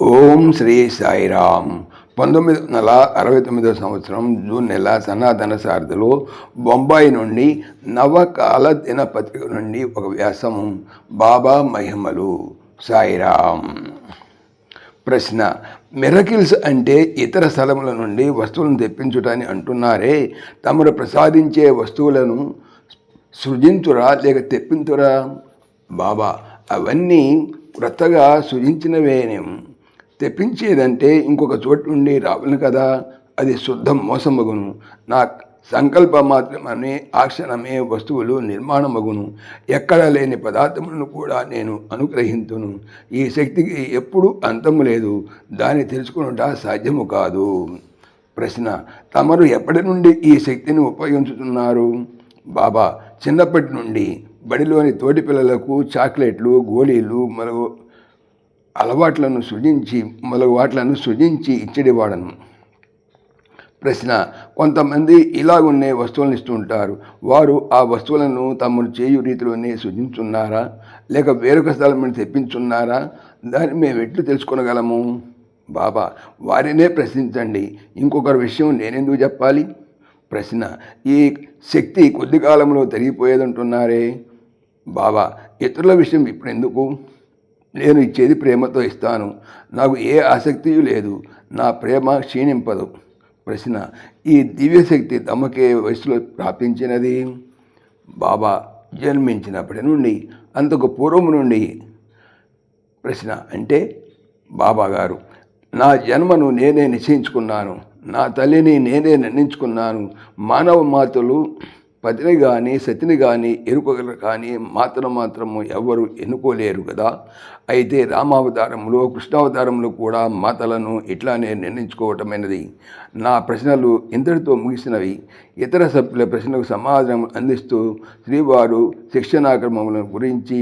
ఓం శ్రీ సాయిరామ్. పంతొమ్మిది వందల అరవై తొమ్మిదో సంవత్సరం జూన్ నెల సనాతన సారథిలో బొంబాయి నుండి నవకాల దినపత్రిక నుండి ఒక వ్యాసం బాబా మహిమలు. సాయిరామ్. ప్రశ్న మిరకిల్స్ అంటే ఇతర స్థలముల నుండి వస్తువులను తెప్పించుటని అంటున్నారే. తమరు ప్రసాదించే వస్తువులను సృజించురా లేక తెప్పించురా? బాబా అవన్నీ క్రొత్తగా సృజించినవేనేం? తెప్పించేదంటే ఇంకొక చోటు నుండి రావను కదా అది శుద్ధం మోసమగును. నా సంకల్ప మాత్రమే ఆక్షణమే వస్తువులు నిర్మాణమగును. ఎక్కడ లేని పదార్థములను కూడా నేను అనుగ్రహింతును. ఈ శక్తికి ఎప్పుడు అంతము లేదు. దాన్ని తెలుసుకునుట సాధ్యము కాదు. ప్రశ్న తమరు ఎప్పటి నుండి ఈ శక్తిని ఉపయోగించుతున్నారు? బాబా చిన్నప్పటి నుండి బడిలోని తోటి పిల్లలకు చాక్లెట్లు గోళీలు మొదలగు అలవాట్లను సృజించి మొదలగు సృజించి ఇచ్చడివాడను ప్రశ్న కొంతమంది ఇలాగున్నే వస్తువులను ఇస్తుంటారు వారు ఆ వస్తువులను తమను చేయు రీతిలోనే సృజించున్నారా? లేక వేరొక స్థలం నుండి తెప్పించున్నారా? దాన్ని మేము ఎట్లు తెలుసుకునగలము? బాబా వారినే ప్రశ్నించండి. ఇంకొకరి విషయం నేనెందుకు చెప్పాలి? ప్రశ్న ఈ శక్తి కొద్ది కాలంలో తరిగిపోయేదంటున్నారే? బాబా ఇతరుల విషయం ఇప్పుడు ఎందుకు నేను ఇచ్చేది ప్రేమతో ఇస్తాను. నాకు ఏ ఆసక్తి లేదు. నా ప్రేమ క్షీణింపదు. ప్రశ్న ఈ దివ్యశక్తి తమకే వయసులో ప్రాప్తించినది? బాబా జన్మించినప్పటి నుండి అంతకు పూర్వం నుండి. ప్రశ్న అంటే బాబా గారు నా జన్మను నేనే నిశ్చయించుకున్నాను. నా తల్లిని నేనే నిర్ణయించుకున్నాను. మానవ మాతలు పతిని కానీ సతిని కానీ ఎరుకోగలరు కానీ మాతను మాత్రము ఎవరు ఎన్నుకోలేరు కదా అయితే రామావతారంలో కృష్ణావతారంలో కూడా మాతలను ఇట్లానే నిర్ణయించుకోవటమైనది. నా ప్రశ్నలు ఇంతటితో ముగిసినవి. ఇతర సభ్యుల ప్రశ్నలకు సమాధానం అందిస్తూ శ్రీవారు శిక్షణాక్రమముల గురించి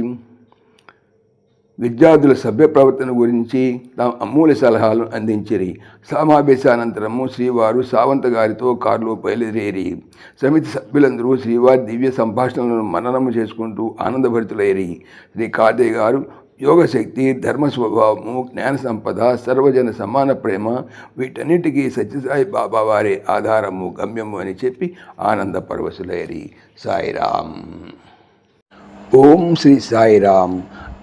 విద్యార్థుల సభ్య ప్రవర్తన గురించి తమ అమూల్య సలహాలు అందించిరి. సమావేశానంతరము శ్రీవారు సావంత గారితో కారులో బయలుదేరి. సమితి సభ్యులందరూ శ్రీవారి దివ్య సంభాషణలను మననము చేసుకుంటూ ఆనందభరితులైరి. శ్రీ కాదే గారు యోగశక్తి ధర్మ స్వభావము జ్ఞాన సంపద సర్వజన సమాన ప్రేమ వీటన్నిటికీ సత్యసాయి బాబా వారి ఆధారము గమ్యము అని చెప్పి ఆనంద పరవశులైరి సాయిరామ్. ఓం శ్రీ సాయిరామ్.